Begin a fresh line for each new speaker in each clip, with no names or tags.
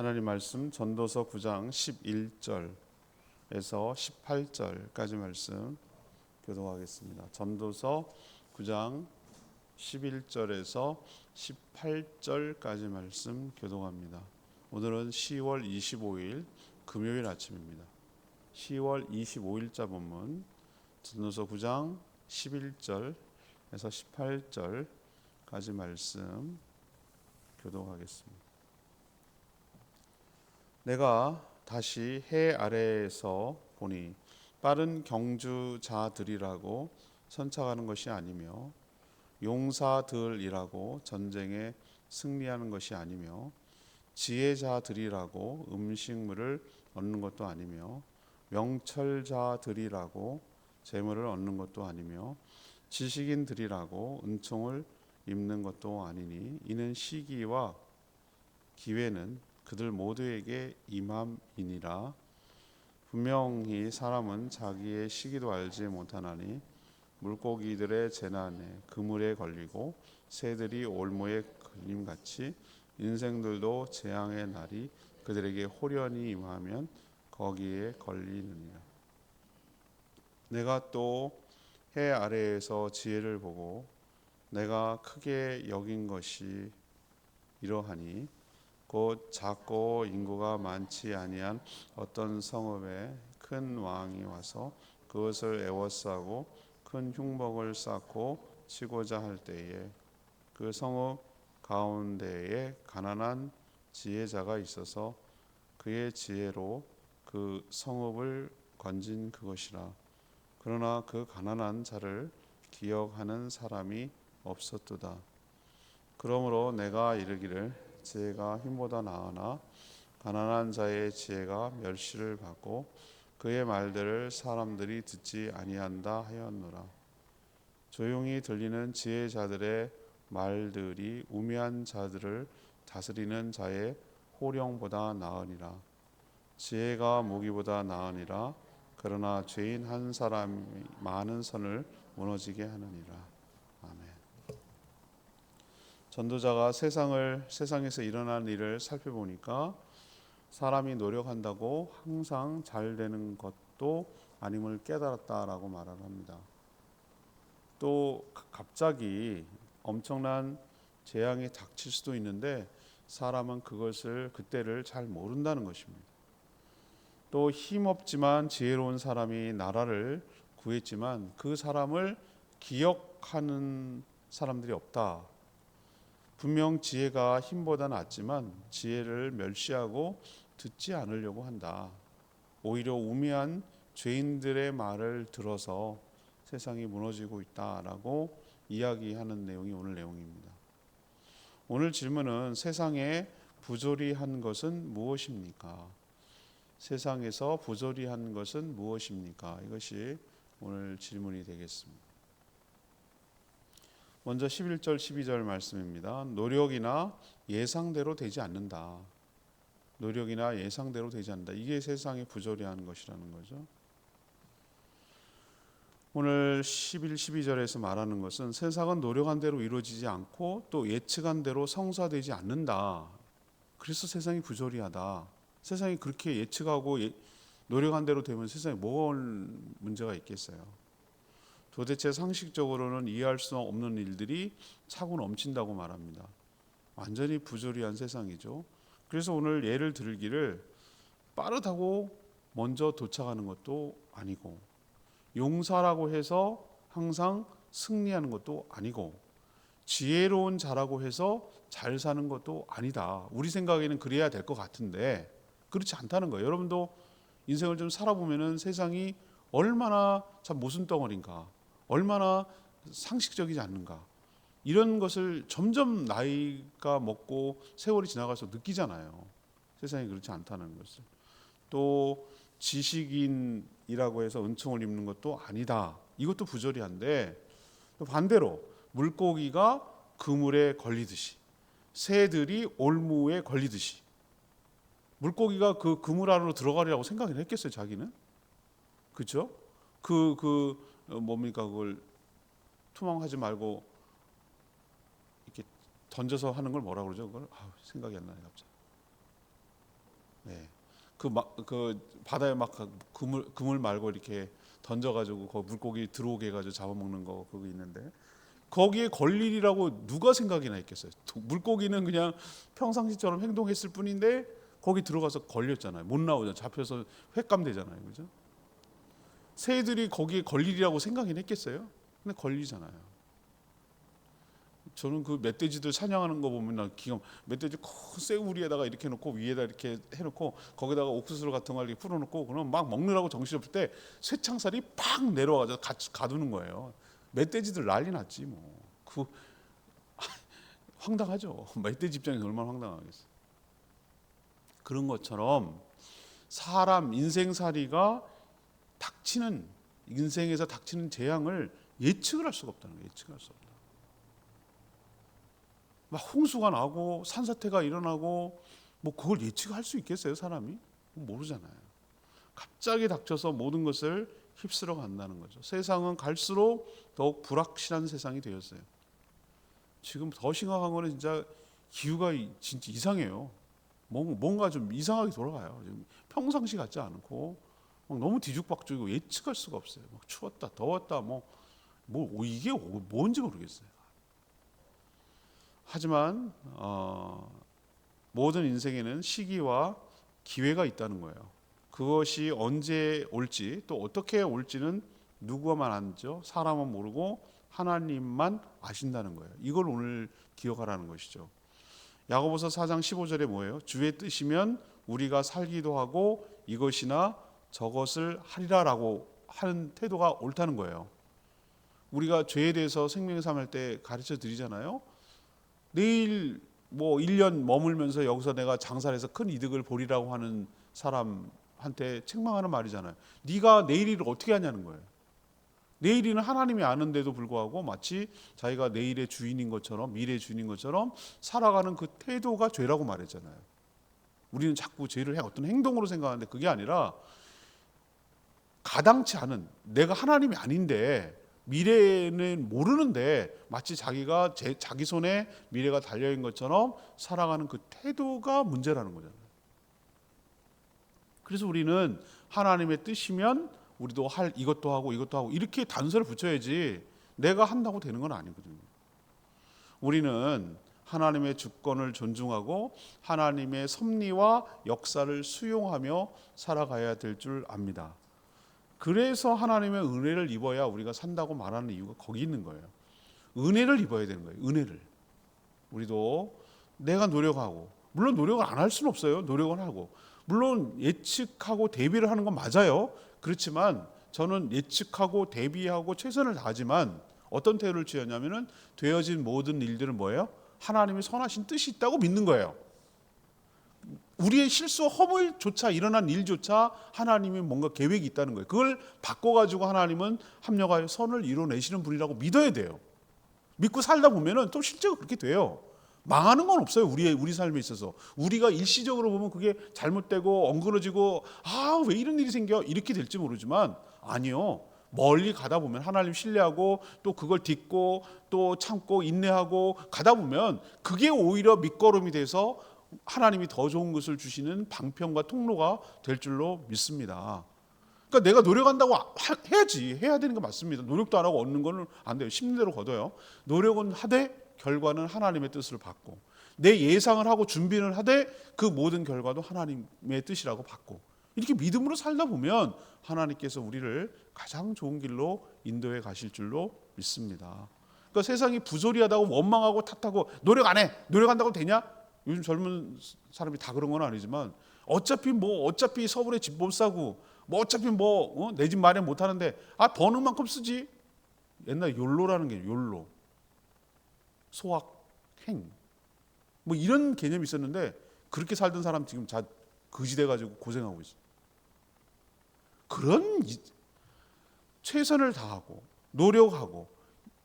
하나님 말씀 전도서 9장 11절에서 18절까지 말씀 교독하겠습니다. 전도서 9장 11절에서 18절까지 말씀 교독합니다. 오늘은 10월 25일 금요일 아침입니다. 10월 25일자 본문 전도서 9장 11절에서 18절까지 말씀 교독하겠습니다. 내가 다시 해 아래에서 보니 빠른 경주자들이라고 선착하는 것이 아니며 용사들이라고 전쟁에 승리하는 것이 아니며 지혜자들이라고 음식물을 얻는 것도 아니며 명철자들이라고 재물을 얻는 것도 아니며 지식인들이라고 은총을 입는 것도 아니니 이는 시기와 기회는 그들 모두에게 임함이니라. 분명히 사람은 자기의 시기도 알지 못하나니 물고기들의 재난에 그물에 걸리고 새들이 올무에 걸림 같이 인생들도 재앙의 날이 그들에게 호련히 임하면 거기에 걸리느니라. 내가 또 해 아래에서 지혜를 보고 내가 크게 여긴 것이 이러하니 곧 작고 인구가 많지 아니한 어떤 성읍에 큰 왕이 와서 그것을 애워싸고 큰 흉복을 쌓고 치고자 할 때에 그 성읍 가운데에 가난한 지혜자가 있어서 그의 지혜로 그 성읍을 건진 그것이라. 그러나 그 가난한 자를 기억하는 사람이 없었도다. 그러므로 내가 이르기를 지혜가 힘보다 나으나 가난한 자의 지혜가 멸시를 받고 그의 말들을 사람들이 듣지 아니한다 하였노라. 조용히 들리는 지혜자들의 말들이 우매한 자들을 다스리는 자의 호령보다 나으니라. 지혜가 무기보다 나으니라. 그러나 죄인 한 사람이 많은 선을 무너지게 하느니라. 전도자가 세상을 세상에서 일어난 일을 살펴보니까 사람이 노력한다고 항상 잘 되는 것도 아님을 깨달았다라고 말을 합니다. 또 갑자기 엄청난 재앙이 닥칠 수도 있는데 사람은 그것을 그때를 잘 모른다는 것입니다. 또 힘없지만 지혜로운 사람이 나라를 구했지만 그 사람을 기억하는 사람들이 없다. 분명 지혜가 힘보다 낫지만 지혜를 멸시하고 듣지 않으려고 한다. 오히려 우매한 죄인들의 말을 들어서 세상이 무너지고 있다라고 이야기하는 내용이 오늘 내용입니다. 오늘 질문은 세상에 부조리한 것은 무엇입니까? 세상에서 부조리한 것은 무엇입니까? 이것이 오늘 질문이 되겠습니다. 먼저 11절 12절 말씀입니다. 노력이나 예상대로 되지 않는다. 노력이나 예상대로 되지 않는다. 이게 세상에 부조리한 것이라는 거죠. 오늘 11, 12절에서 말하는 것은 세상은 노력한 대로 이루어지지 않고 또 예측한 대로 성사되지 않는다. 그래서 세상이 부조리하다. 세상이 그렇게 예측하고 예, 노력한 대로 되면 세상에 뭐가 문제가 있겠어요. 도대체 상식적으로는 이해할 수 없는 일들이 차고 넘친다고 말합니다. 완전히 부조리한 세상이죠. 그래서 오늘 예를 들기를 빠르다고 먼저 도착하는 것도 아니고 용사라고 해서 항상 승리하는 것도 아니고 지혜로운 자라고 해서 잘 사는 것도 아니다. 우리 생각에는 그래야 될 것 같은데 그렇지 않다는 거예요. 여러분도 인생을 좀 살아보면은 세상이 얼마나 참 모순 덩어리인가, 얼마나 상식적이지 않는가 이런 것을 점점 나이가 먹고 세월이 지나가서 느끼잖아요. 세상이 그렇지 않다는 것을 또 지식인이라고 해서 은총을 입는 것도 아니다. 이것도 부조리한데 반대로 물고기가 그물에 걸리듯이 새들이 올무에 걸리듯이 물고기가 그 그물 안으로 들어가리라고 생각을 했겠어요, 자기는? 그렇죠? 그, 그, 뭡니까, 그걸 투망하지 말고 이렇게 던져서 하는 걸 뭐라 그러죠, 그걸? 아, 생각이 안 나네, 갑자기. 예. 그막그 바다에 막 그물 그물 말고 이렇게 던져가지고 그 물고기 들어오게 해가지고 잡아먹는 거 그거 있는데 거기에 걸릴 일이라고 누가 생각이나 했겠어요. 도- 물고기는 그냥 평상시처럼 행동했을 뿐인데 거기 들어가서 걸렸잖아요. 못 나오잖아요. 잡혀서 횟감되잖아요. 그죠? 새들이 거기에 걸리리라고 생각이 했겠어요? 근데 걸리잖아요. 저는 그 멧돼지들 사냥하는 거 보면 나 기가 멧돼지 큰 쇠 우리에다가 이렇게 놓고 위에다 이렇게 해놓고 거기다가 옥수수 같은 걸 이렇게 풀어놓고 그럼 막 먹느라고 정신없을 때 쇠창살이 팍 내려와서 가, 가두는 거예요. 멧돼지들 난리 났지 뭐. 그 황당하죠. 멧돼지 입장에서 얼마나 황당하겠어. 그런 것처럼 사람 인생살이가 닥치는 인생에서 닥치는 재앙을 예측을 할 수가 없다는 거예요. 예측을 할수 없다. 막 홍수가 나고 산사태가 일어나고 뭐 그걸 예측할 수 있겠어요 사람이 모르잖아요. 갑자기 닥쳐서 모든 것을 휩쓸어 간다는 거죠. 세상은 갈수록 더욱 불확실한 세상이 되었어요. 지금 더 심각한 거는 진짜 기후가 이- 진짜 이상해요. 뭔- 뭔가 좀 이상하게 돌아가요. 평상시 같지 않고 막 너무 뒤죽박죽이고 예측할 수가 없어요. 막 추웠다, 더웠다, 뭐, 뭐 이게 뭔지 모르겠어요. 하지만 어, 모든 인생에는 시기와 기회가 있다는 거예요. 그것이 언제 올지 또 어떻게 올지는 누구만 알죠. 사람은 모르고 하나님만 아신다는 거예요. 이걸 오늘 기억하라는 것이죠. 야고보서 4장 15절에 뭐예요? 주의 뜻이면 우리가 살기도 하고 이것이나 저것을 하리라라고 하는 태도가 옳다는 거예요. 우리가 죄에 대해서 생명의 삶할 때 가르쳐 드리잖아요. 내일 뭐 1년 머물면서 여기서 내가 장사를 해서 큰 이득을 보리라고 하는 사람한테 책망하는 말이잖아요. 네가 내일 일을 어떻게 하냐는 거예요. 내일이는 하나님이 아는데도 불구하고 마치 자기가 내일의 주인인 것처럼 미래의 주인인 것처럼 살아가는 그 태도가 죄라고 말했잖아요. 우리는 자꾸 죄를 해 어떤 행동으로 생각하는데 그게 아니라 가당치 않은 내가 하나님이 아닌데 미래는 모르는데 마치 자기가 제, 자기 손에 미래가 달려 있는 것처럼 살아가는 그 태도가 문제라는 거잖아요. 그래서 우리는 하나님의 뜻이면 우리도 할 이것도 하고 이것도 하고 이렇게 단서를 붙여야지 내가 한다고 되는 건 아니거든요. 우리는 하나님의 주권을 존중하고 하나님의 섭리와 역사를 수용하며 살아가야 될 줄 압니다. 그래서 하나님의 은혜를 입어야 우리가 산다고 말하는 이유가 거기 있는 거예요. 은혜를 입어야 되는 거예요. 은혜를. 우리도 내가 노력하고 물론 노력을 안 할 수는 없어요. 노력을 하고 물론 예측하고 대비를 하는 건 맞아요. 그렇지만 저는 예측하고 대비하고 최선을 다하지만 어떤 태도를 취하냐면은 되어진 모든 일들은 뭐예요? 하나님의 선하신 뜻이 있다고 믿는 거예요. 우리의 실수 허물조차 일어난 일조차 하나님이 뭔가 계획이 있다는 거예요. 그걸 바꿔가지고 하나님은 합력하여 선을 이뤄내시는 분이라고 믿어야 돼요. 믿고 살다 보면은 또 실제로 그렇게 돼요. 망하는 건 없어요. 우리의 우리 삶에 있어서 우리가 일시적으로 보면 그게 잘못되고 엉그러지고 아 왜 이런 일이 생겨 이렇게 될지 모르지만 아니요. 멀리 가다 보면 하나님 신뢰하고 또 그걸 딛고 또 참고 인내하고 가다 보면 그게 오히려 밑거름이 돼서 하나님이 더 좋은 것을 주시는 방편과 통로가 될 줄로 믿습니다. 그러니까 내가 노력한다고 하- 해야지 해야 되는 거 맞습니다. 노력도 안 하고 얻는 거는 안 돼요. 심는 대로 거둬요. 노력은 하되 결과는 하나님의 뜻을 받고 내 예상을 하고 준비를 하되 그 모든 결과도 하나님의 뜻이라고 받고 이렇게 믿음으로 살다 보면 하나님께서 우리를 가장 좋은 길로 인도해 가실 줄로 믿습니다. 그러니까 세상이 부조리하다고 원망하고 탓하고 노력 안 해. 노력한다고 되냐? 요즘 젊은 사람이 다 그런 건 아니지만 어차피 뭐 어차피 서울에 집 못 사고 뭐 어차피 뭐 내집 마련 못 하는데 아 버는 만큼 쓰지. 옛날 욜로라는 게 욜로. 소확 행. 뭐 이런 개념이 있었는데 그렇게 살던 사람 지금 다 거지돼 가지고 고생하고 있어. 그런 이- 최선을 다하고 노력하고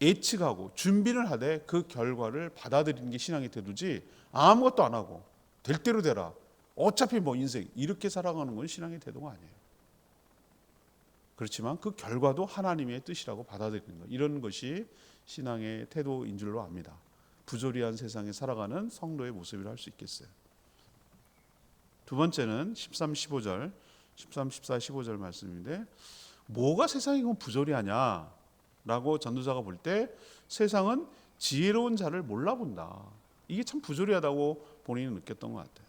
예측하고 준비를 하되 그 결과를 받아들이는 게 신앙의 태도지 아무것도 안 하고 될 대로 되라. 어차피 뭐 인생 이렇게 살아가는 건 신앙의 태도가 아니에요. 그렇지만 그 결과도 하나님의 뜻이라고 받아들이는 것. 이런 것이 신앙의 태도인 줄로 압니다. 부조리한 세상에 살아가는 성도의 모습이라 할 수 있겠어요. 두 번째는 13, 15절, 13, 14, 15절 말씀인데 뭐가 세상이 그럼 부조리하냐 라고 전도자가 볼 때 세상은 지혜로운 자를 몰라본다. 이게 참 부조리하다고 본인이 느꼈던 것 같아요.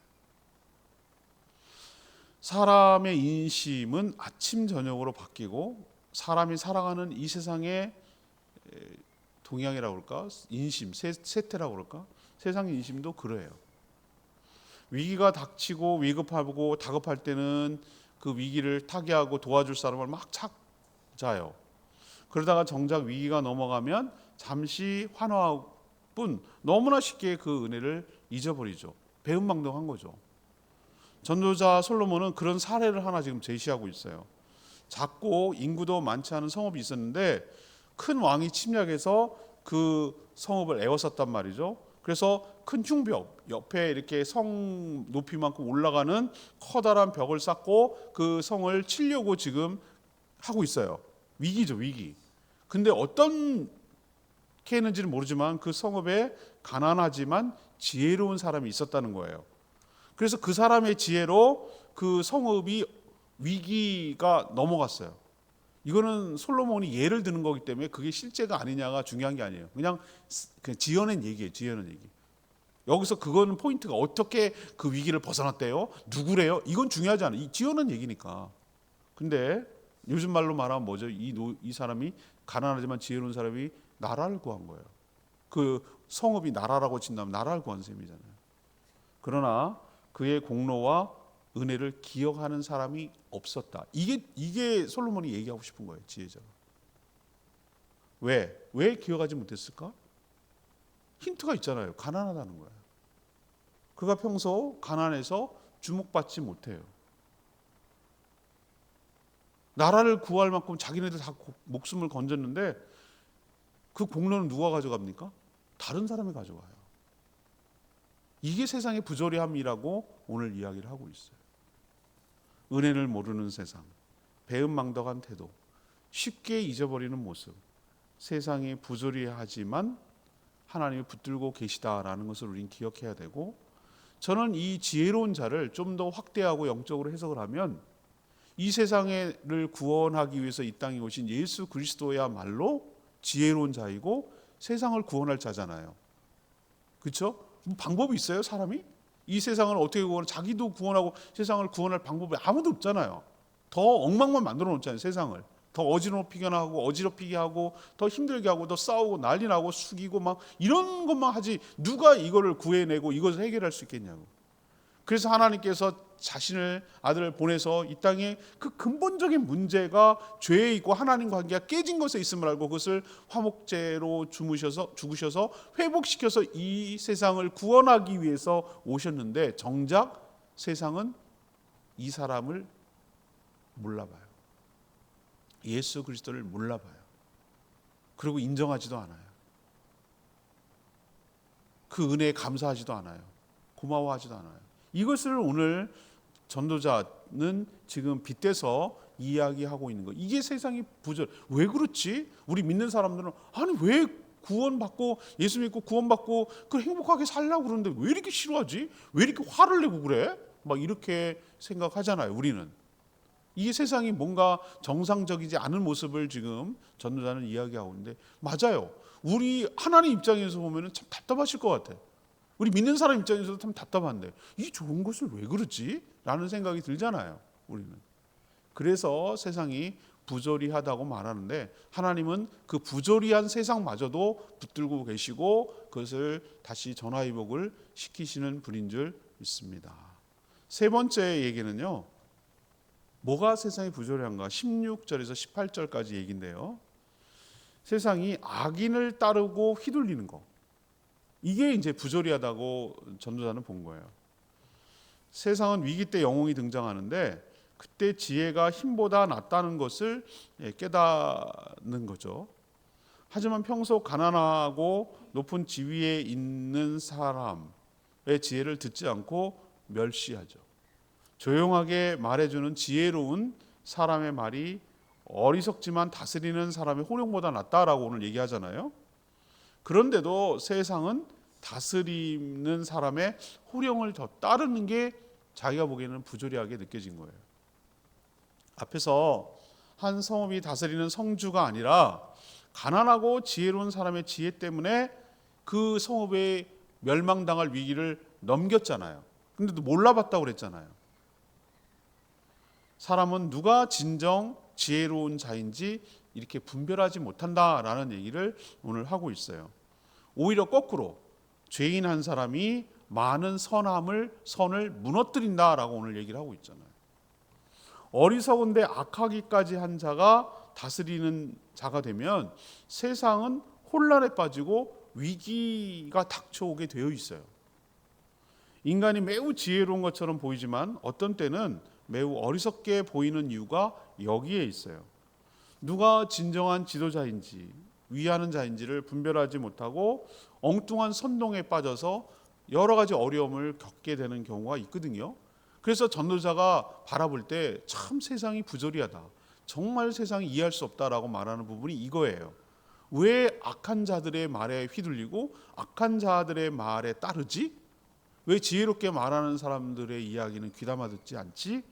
사람의 인심은 아침 저녁으로 바뀌고 사람이 살아가는 이 세상의 에, 동향이라고 그럴까 인심 세, 세태라고 그럴까 세상의 인심도 그래요. 위기가 닥치고 위급하고 다급할 때는 그 위기를 타개하고 도와줄 사람을 막 찾아요. 그러다가 정작 위기가 넘어가면 잠시 환호할 뿐 너무나 쉽게 그 은혜를 잊어버리죠. 배은망덕한 거죠. 전도자 솔로몬은 그런 사례를 하나 지금 제시하고 있어요. 작고 인구도 많지 않은 성읍이 있었는데 큰 왕이 침략해서 그 성읍을 에워쌌단 말이죠. 그래서 큰 흉벽 옆에 이렇게 성 높이만큼 올라가는 커다란 벽을 쌓고 그 성을 치려고 지금 하고 있어요. 위기죠, 위기. 근데 어떤 게 했는지는 모르지만 그 성읍에 가난하지만 지혜로운 사람이 있었다는 거예요. 그래서 그 사람의 지혜로 그 성읍이 위기가 넘어갔어요. 이거는 솔로몬이 예를 드는 거기 때문에 그게 실제가 아니냐가 중요한 게 아니에요. 그냥 그냥 지어낸 얘기예요. 지어낸 얘기. 여기서 그거는 포인트가 어떻게 그 위기를 벗어났대요? 누구래요? 이건 중요하지 않아요. 이 지어낸 얘기니까. 근데 요즘 말로 말하면 뭐죠? 이, 노, 이 사람이 가난하지만 지혜로운 사람이 나라를 구한 거예요. 그 성읍이 나라라고 친다면 나라를 구한 셈이잖아요. 그러나 그의 공로와 은혜를 기억하는 사람이 없었다. 이게 이게 솔로몬이 얘기하고 싶은 거예요. 지혜자가. 왜? 왜 기억하지 못했을까? 힌트가 있잖아요. 가난하다는 거예요. 그가 평소 가난해서 주목받지 못해요. 나라를 구할 만큼 자기네들 다 목숨을 건졌는데 그 공로는 누가 가져갑니까? 다른 사람이 가져가요. 이게 세상의 부조리함이라고 오늘 이야기를 하고 있어요. 은혜를 모르는 세상, 배은망덕한 태도, 쉽게 잊어버리는 모습, 세상이 부조리하지만 하나님이 붙들고 계시다라는 것을 우리는 기억해야 되고 저는 이 지혜로운 자를 좀 더 확대하고 영적으로 해석을 하면 이 세상을 구원하기 위해서 이 땅에 오신 예수 그리스도야말로 지혜로운 자이고 세상을 구원할 자잖아요. 그렇죠? 뭐 방법이 있어요, 사람이? 이 세상을 어떻게 구원? 자기도 구원하고 세상을 구원할 방법이 아무도 없잖아요. 더 엉망만 만들어 놓잖아요, 세상을. 더 어지럽히게 하고 어지럽히게 하고 더 힘들게 하고 더 싸우고 난리 나고 숙이고 막 이런 것만 하지 누가 이거를 구해내고 이것을 해결할 수 있겠냐고. 그래서 하나님께서 자신을 아들을 보내서 이 땅에 그 근본적인 문제가 죄에 있고 하나님 관계가 깨진 것에 있음을 알고 그것을 화목제로 주무셔서 죽으셔서 회복시켜서 이 세상을 구원하기 위해서 오셨는데 정작 세상은 이 사람을 몰라봐요. 예수 그리스도를 몰라봐요. 그리고 인정하지도 않아요. 그 은혜에 감사하지도 않아요. 고마워하지도 않아요. 이것을 오늘 전도자는 지금 빗대서 이야기하고 있는 거. 이게 세상이 부절. 왜 그렇지? 우리 믿는 사람들은 아니 왜 구원받고 예수 믿고 구원받고 그 행복하게 살려고 그러는데 왜 이렇게 싫어하지? 왜 이렇게 화를 내고 그래? 막 이렇게 생각하잖아요. 우리는. 이게 세상이 뭔가 정상적이지 않은 모습을 지금 전도자는 이야기하고 있는데 맞아요. 우리 하나님 입장에서 보면 참 답답하실 것 같아요. 우리 믿는 사람 입장에서도 참 답답한데 이 좋은 것을 왜 그러지? 라는 생각이 들잖아요. 우리는. 그래서 세상이 부조리하다고 말하는데 하나님은 그 부조리한 세상마저도 붙들고 계시고 그것을 다시 전화위복을 시키시는 분인 줄 믿습니다. 세 번째 얘기는요. 뭐가 세상이 부조리한가? 16절에서 18절까지 얘기인데요. 세상이 악인을 따르고 휘둘리는 거. 이게 이제 부조리하다고 전도자는 본 거예요. 세상은 위기 때 영웅이 등장하는데 그때 지혜가 힘보다 낫다는 것을 예, 깨닫는 거죠. 하지만 평소 가난하고 높은 지위에 있는 사람의 지혜를 듣지 않고 멸시하죠. 조용하게 말해주는 지혜로운 사람의 말이 어리석지만 다스리는 사람의 호령보다 낫다라고 오늘 얘기하잖아요. 그런데도 세상은 다스리는 사람의 호령을 더 따르는 게 자기가 보기에는 부조리하게 느껴진 거예요. 앞에서 한 성읍이 다스리는 성주가 아니라 가난하고 지혜로운 사람의 지혜 때문에 그 성읍의 멸망당할 위기를 넘겼잖아요. 근데도 몰라봤다고 그랬잖아요. 사람은 누가 진정 지혜로운 자인지 이렇게 분별하지 못한다라는 얘기를 오늘 하고 있어요. 오히려 거꾸로 죄인 한 사람이 많은 선함을 선을 무너뜨린다라고 오늘 얘기를 하고 있잖아요. 어리석은데 악하기까지 한 자가 다스리는 자가 되면 세상은 혼란에 빠지고 위기가 닥쳐오게 되어 있어요. 인간이 매우 지혜로운 것처럼 보이지만 어떤 때는 매우 어리석게 보이는 이유가 여기에 있어요. 누가 진정한 지도자인지 위하는 자인지를 분별하지 못하고 엉뚱한 선동에 빠져서 여러 가지 어려움을 겪게 되는 경우가 있거든요. 그래서 전도자가 바라볼 때 참 세상이 부조리하다. 정말 세상이 이해할 수 없다라고 말하는 부분이 이거예요. 왜 악한 자들의 말에 휘둘리고 악한 자들의 말에 따르지? 왜 지혜롭게 말하는 사람들의 이야기는 귀담아 듣지 않지?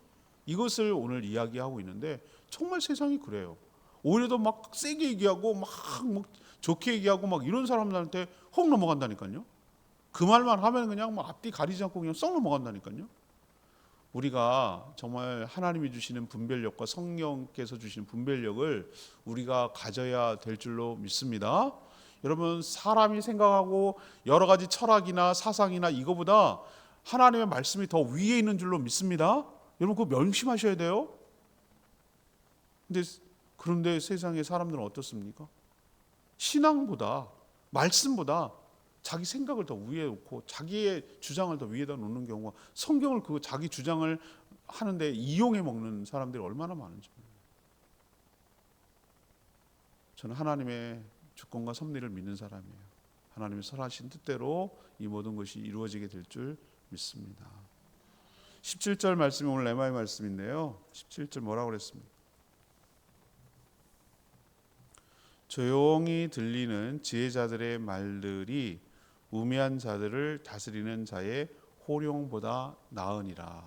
이것을 오늘 이야기하고 있는데 정말 세상이 그래요. 오히려 더 막 세게 얘기하고 막, 막 좋게 얘기하고 막 이런 사람들한테 혹 넘어간다니까요. 그 말만 하면 그냥 막 앞뒤 가리지 않고 그냥 썩 넘어간다니까요. 우리가 정말 하나님이 주시는 분별력과 성령께서 주시는 분별력을 우리가 가져야 될 줄로 믿습니다. 여러분 사람이 생각하고 여러 가지 철학이나 사상이나 이거보다 하나님의 말씀이 더 위에 있는 줄로 믿습니다. 여러분 그거 명심하셔야 돼요. 근데 그런데 세상의 사람들은 어떻습니까? 신앙보다 말씀보다 자기 생각을 더 위에 놓고 자기의 주장을 더 위에다 놓는 경우가 성경을 그 자기 주장을 하는데 이용해 먹는 사람들이 얼마나 많은지. 저는 하나님의 주권과 섭리를 믿는 사람이에요. 하나님의 선하신 뜻대로 이 모든 것이 이루어지게 될 줄 믿습니다. 17절 말씀이 오늘 레마의 말씀인데요. 17절 뭐라고 그랬습니까? 조용히 들리는 지혜자들의 말들이 우매한 자들을 다스리는 자의 호령보다 나으니라.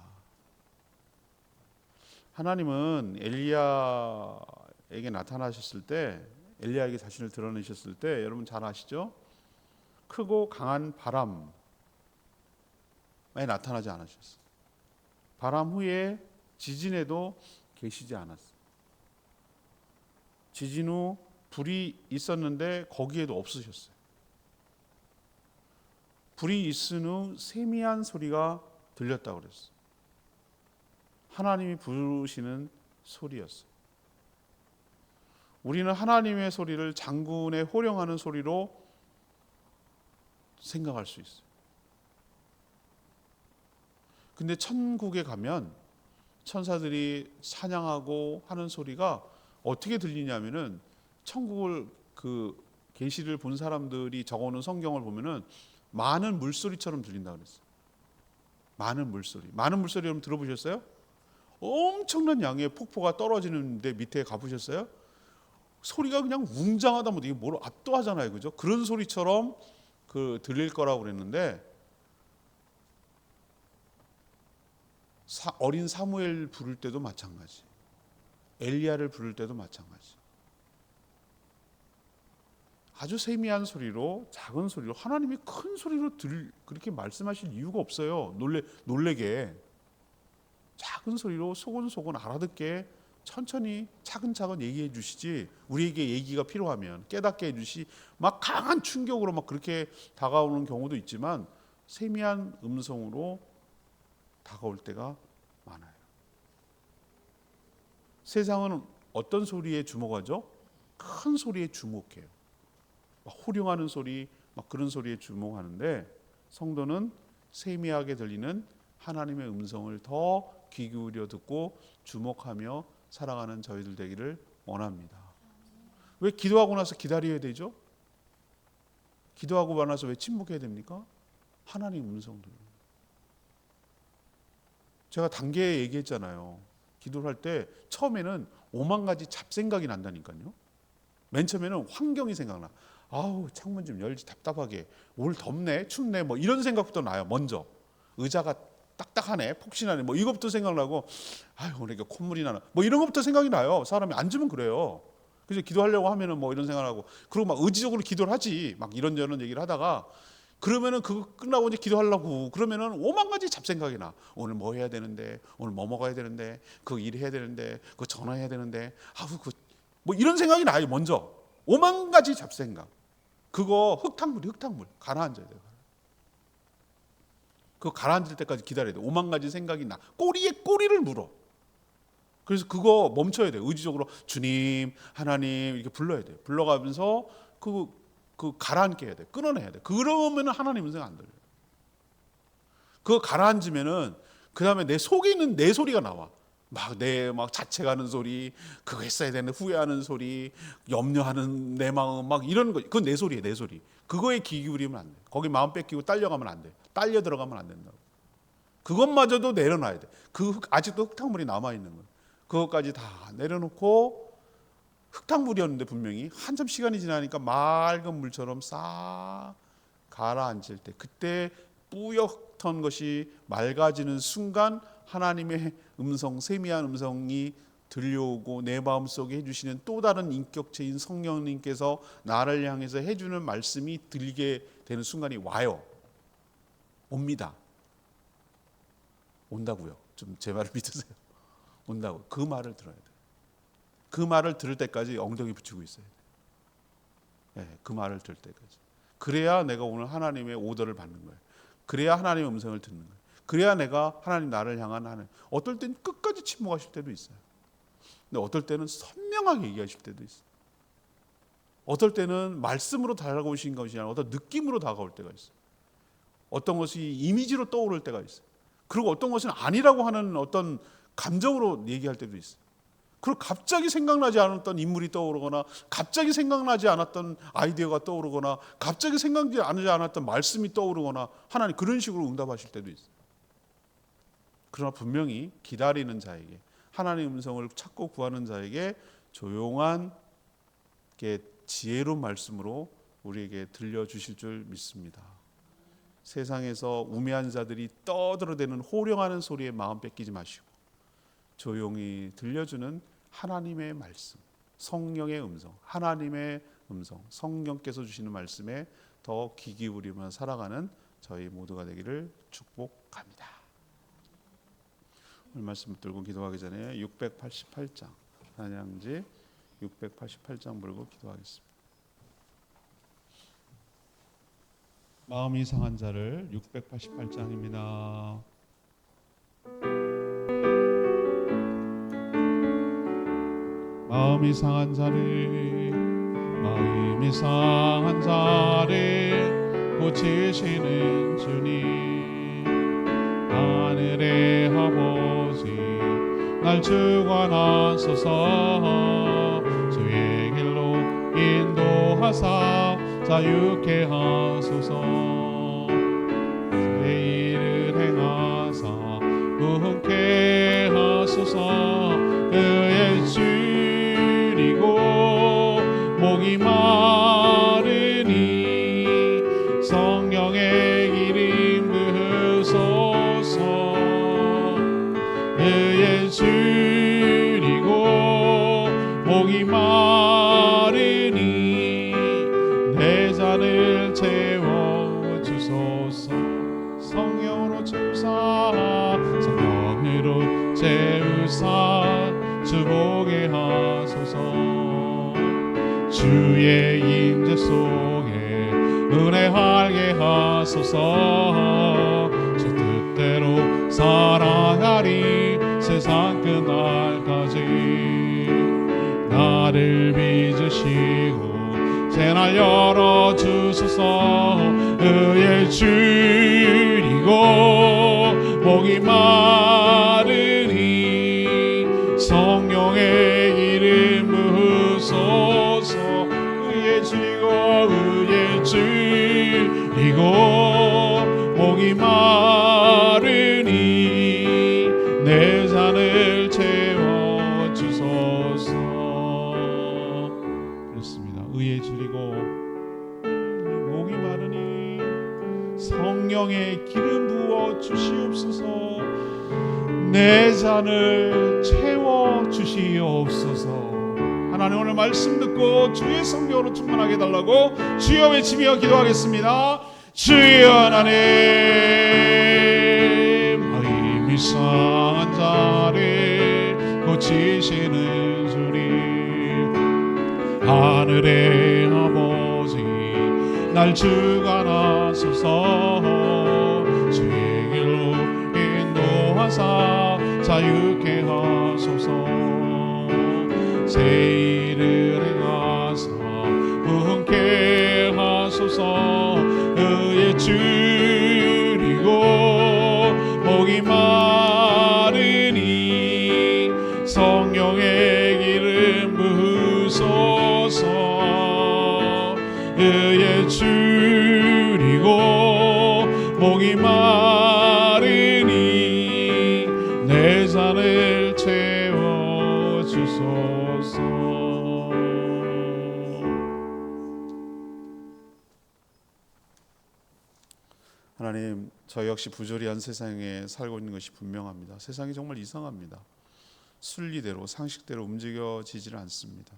하나님은 엘리야에게 나타나셨을 때 엘리야에게 자신을 드러내셨을 때 여러분 잘 아시죠? 크고 강한 바람에 나타나지 않으셨어요. 바람 후에 지진에도 계시지 않았어요. 지진 후 불이 있었는데 거기에도 없으셨어요. 불이 있은 후 세미한 소리가 들렸다고 그랬어요. 하나님이 부르시는 소리였어요. 우리는 하나님의 소리를 장군의 호령하는 소리로 생각할 수 있어요. 근데 천국에 가면 천사들이 사냥하고 하는 소리가 어떻게 들리냐면은 천국을 그 계시를 본 사람들이 적어놓은 성경을 보면은 많은 물소리처럼 들린다 그랬어요. 많은 물소리. 많은 물소리 여러분 들어보셨어요? 엄청난 양의 폭포가 떨어지는데 밑에 가보셨어요? 소리가 그냥 웅장하다 뭐 이게 뭘 압도하잖아요, 그죠? 그런 소리처럼 그 들릴 거라고 그랬는데 사, 어린 사무엘 부를 때도 마찬가지. 엘리야를 부를 때도 마찬가지. 아주 세미한 소리로 작은 소리로 하나님이 큰 소리로 들 그렇게 말씀하실 이유가 없어요. 놀래 놀래게 작은 소리로 소곤소곤 알아듣게 천천히 차근차근 얘기해 주시지 우리에게 얘기가 필요하면 깨닫게 해 주시 막 강한 충격으로 막 그렇게 다가오는 경우도 있지만 세미한 음성으로 다가올 때가 많아요. 세상은 어떤 소리에 주목하죠? 큰 소리에 주목해요. 막 호령하는 소리, 막 그런 소리에 주목하는데 성도는 세미하게 들리는 하나님의 음성을 더 귀 기울여 듣고 주목하며 살아가는 저희들 되기를 원합니다. 왜 기도하고 나서 기다려야 되죠? 기도하고 나서 왜 침묵해야 됩니까? 하나님 음성 들. 제가 단계 얘기했잖아요. 기도를 할 때 처음에는 오만 가지 잡생각이 난다니까요. 맨 처음에는 환경이 생각나. 아우 창문 좀 열지 답답하게 올 덥네 춥네 뭐 이런 생각부터 나요 먼저 의자가 딱딱하네, 폭신하네. 뭐 이것부터 생각나고 아유 오늘 이게 콧물이 나나. 뭐 이런 것부터 생각이 나요. 사람이 앉으면 그래요. 그래서 기도하려고 하면은 뭐 이런 생각하고 그리고 막 의지적으로 기도를 하지. 막 이런저런 얘기를 하다가 그러면은 그거 끝나고 이제 기도하려고 그러면은 오만 가지 잡생각이 나. 오늘 뭐 해야 되는데, 오늘 뭐 먹어야 되는데, 그 일 해야 되는데, 그 전화해야 되는데, 아우 그 뭐 이런 생각이 나요. 먼저 오만 가지 잡생각. 그거 흙탕물이 흙탕물 가라앉아야 돼요. 그거 가라앉을 때까지 기다려야 돼. 오만 가지 생각이 나. 꼬리에 꼬리를 물어. 그래서 그거 멈춰야 돼. 의지적으로 주님, 하나님 이렇게 불러야 돼. 불러가면서 그, 그 가라앉게 해야 돼. 끊어내야 돼. 그러면 하나님 음성 안 들려요. 그거 가라앉으면은 그 다음에 내 속에 있는 내 소리가 나와. 막내막 자책하는 소리, 그거 했어야 되는데 후회하는 소리, 염려하는 내 마음 막 이런 거. 그건 내 소리야, 내 소리. 그거에 귀 기울이면 안 돼. 거기 마음 뺏기고 딸려가면 안 돼. 딸려 들어가면 안 된다고. 그것마저도 내려놔야 돼. 그 흙, 아직도 흙탕물이 남아 있는 거야. 그것까지 다 내려놓고 흙탕물이었는데 분명히 한참 시간이 지나니까 맑은 물처럼 싹 가라앉을 때 그때 뿌옇던 것이 맑아지는 순간 하나님의 음성 세미한 음성이 들려오고 내 마음속에 해주시는 또 다른 인격체인 성령님께서 나를 향해서 해주는 말씀이 들리게 되는 순간이 와요. 옵니다. 온다고요. 좀 제 말을 믿으세요. 온다고. 그 말을 들어야 돼. 그 말을 들을 때까지 엉덩이 붙이고 있어야 돼. 네, 그 말을 들을 때까지. 그래야 내가 오늘 하나님의 오더를 받는 거예요. 그래야 하나님의 음성을 듣는 거예요. 그래야 내가 하나님 나를 향한 하나님. 어떨 땐 끝까지 침묵하실 때도 있어요. 근데 어떨 때는 선명하게 얘기하실 때도 있어요. 어떨 때는 말씀으로 다가오신 것이 아니라 어떤 느낌으로 다가올 때가 있어요. 어떤 것이 이미지로 떠오를 때가 있어요. 그리고 어떤 것은 아니라고 하는 어떤 감정으로 얘기할 때도 있어요. 그리고 갑자기 생각나지 않았던 인물이 떠오르거나 갑자기 생각나지 않았던 아이디어가 떠오르거나 갑자기 생각나지 않았던 말씀이 떠오르거나 하나님 그런 식으로 응답하실 때도 있어요. 그러나 분명히 기다리는 자에게 하나님의 음성을 찾고 구하는 자에게 조용한 게 지혜로운 말씀으로 우리에게 들려 주실 줄 믿습니다. 세상에서 우매한 자들이 떠들어대는 호령하는 소리에 마음 뺏기지 마시고 조용히 들려주는 하나님의 말씀, 성령의 음성, 하나님의 음성, 성령께서 주시는 말씀에 더 귀 기울이며 살아가는 저희 모두가 되기를 축복합니다. 말씀 들고 기도하기 전에 688장 찬양지 688장 불고 기도하겠습니다. 마음이 상한 자를 688장입니다. 마음이 상한 자를 마음이 상한 자를 고치시는 주님 하늘의 아버지 날 주관하소서. 주의 길로 인도하사 자유케 하소서. 내 일을 행하사 부흥케 하소서. 그의 줄이고 목이 마르니 하소서. 주 뜻대로 살아가리 세상 끝날까지. 나를 빚으시고 새날 열어주소서. 의의 줄이고 목이 마르니 성령의 이름 부으소서. 의의 줄이고 의의 줄이고 내 잔을 채워 주시옵소서. 하나님 오늘 말씀 듣고 주의 성령으로 충만하게 해달라고 주여 외치며 기도하겠습니다. 주여 하나님 힘이 상한 자를 고치시는 주님 하늘의 아버지 날 주관하소서 주의 길로 인도하사 자유케 하소서. 새 역시 부조리한 세상에 살고 있는 것이 분명합니다 세상이 정말 이상합니다 순리대로 상식대로 움직여지질 않습니다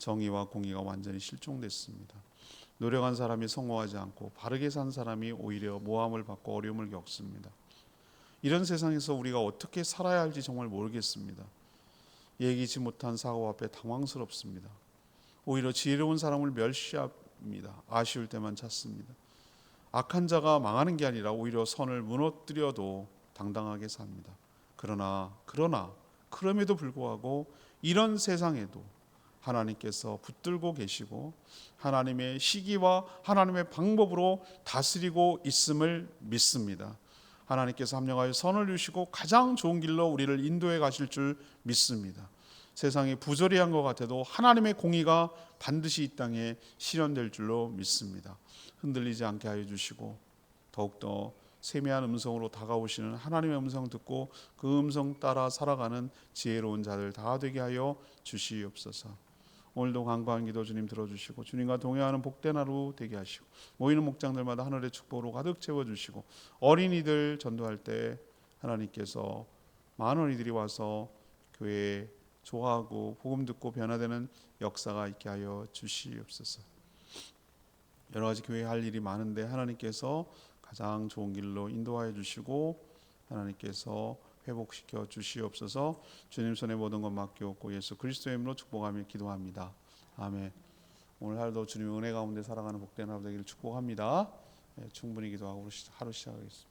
정의와 공의가 완전히 실종됐습니다. 노력한 사람이 성공하지 않고 바르게 산 사람이 오히려 모함을 받고 어려움을 겪습니다. 이런 세상에서 우리가 어떻게 살아야 할지 정말 모르겠습니다. 예기치 못한 사고 앞에 당황스럽습니다. 오히려 지혜로운 사람을 멸시합니다. 아쉬울 때만 찾습니다. 악한 자가 망하는 게 아니라 오히려 선을 무너뜨려도 당당하게 삽니다. 그러나 그러나 그럼에도 불구하고 이런 세상에도 하나님께서 붙들고 계시고 하나님의 시기와 하나님의 방법으로 다스리고 있음을 믿습니다. 하나님께서 합령하여 선을 주시고 가장 좋은 길로 우리를 인도해 가실 줄 믿습니다. 세상이 부조리한 것 같아도 하나님의 공의가 반드시 이 땅에 실현될 줄로 믿습니다. 흔들리지 않게 하여 주시고 더욱더 세미한 음성으로 다가오시는 하나님의 음성 듣고 그 음성 따라 살아가는 지혜로운 자들 다 되게 하여 주시옵소서. 오늘도 간구한 기도 주님 들어주시고 주님과 동행하는 복된 하루 되게 하시고 모이는 목장들마다 하늘의 축복으로 가득 채워주시고 어린이들 전도할 때 하나님께서 많은 이들이 와서 교회에 좋아하고 복음 듣고 변화되는 역사가 있게 하여 주시옵소서. 여러 가지 교회 할 일이 많은데 하나님께서 가장 좋은 길로 인도하여 주시고 하나님께서 회복시켜 주시옵소서. 주님 손에 모든 것 맡기옵고 예수 그리스도의 이름으로 축복하며 기도합니다. 아멘. 오늘 하루도 주님의 은혜 가운데 살아가는 복된 하루 되기를 축복합니다. 예, 충분히 기도하고 하루 시작하겠습니다.